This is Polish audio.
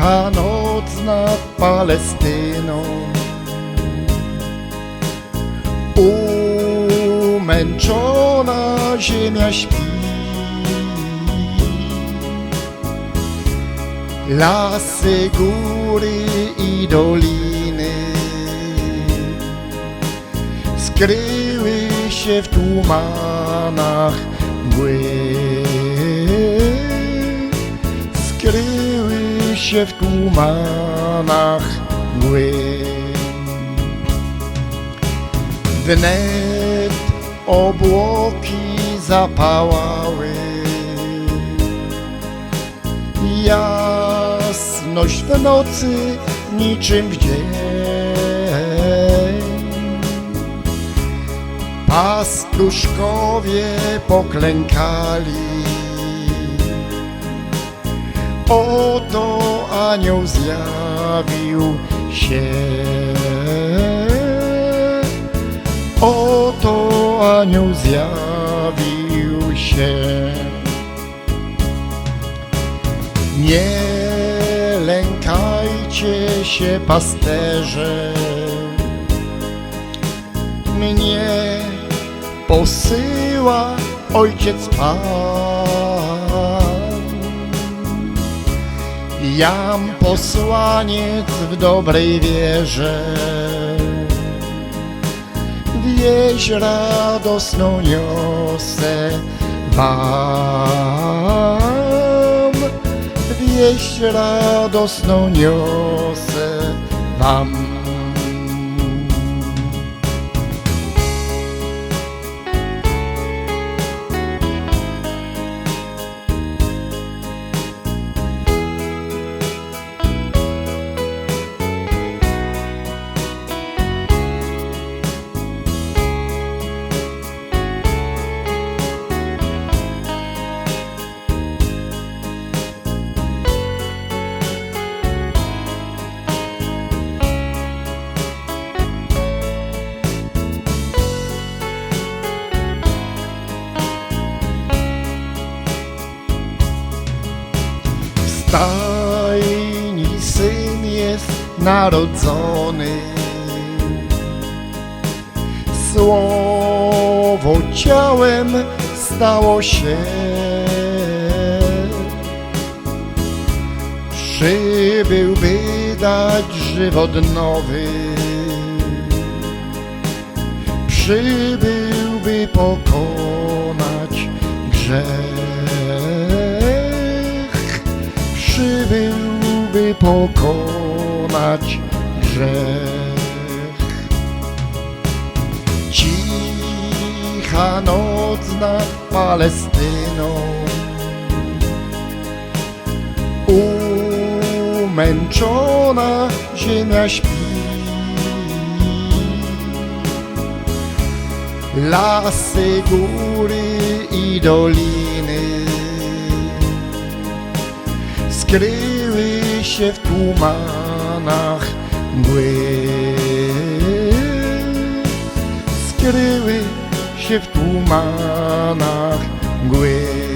Cicha noc nad Palestyną Umęczona ziemia śpi. Lasy, góry i doliny Skryły się w tumanach mgły. Skryły się w tumanach mgły Wnet obłoki zapałały. Jasność w nocy niczym w dzień. Pastuszkowie poklękali Oto anioł zjawił się. Oto anioł zjawił się. Nie lękajcie się pasterze. Mnie posyła Ojciec Pan Jam posłaniec w dobrej wierze. Wieść radosną niosę wam. Wieść radosną niosę wam W stajni syn jest narodzony. Słowo ciałem stało się. Przybył, by dać żywot nowy. Przybył, by pokonać grzech Przybył, by pokonać grzech. Cicha noc nad Palestyną Umęczona ziemia śpi. Lasy, góry i doliny Skryły się w tumanach mgły. Skryły się w tumanach mgły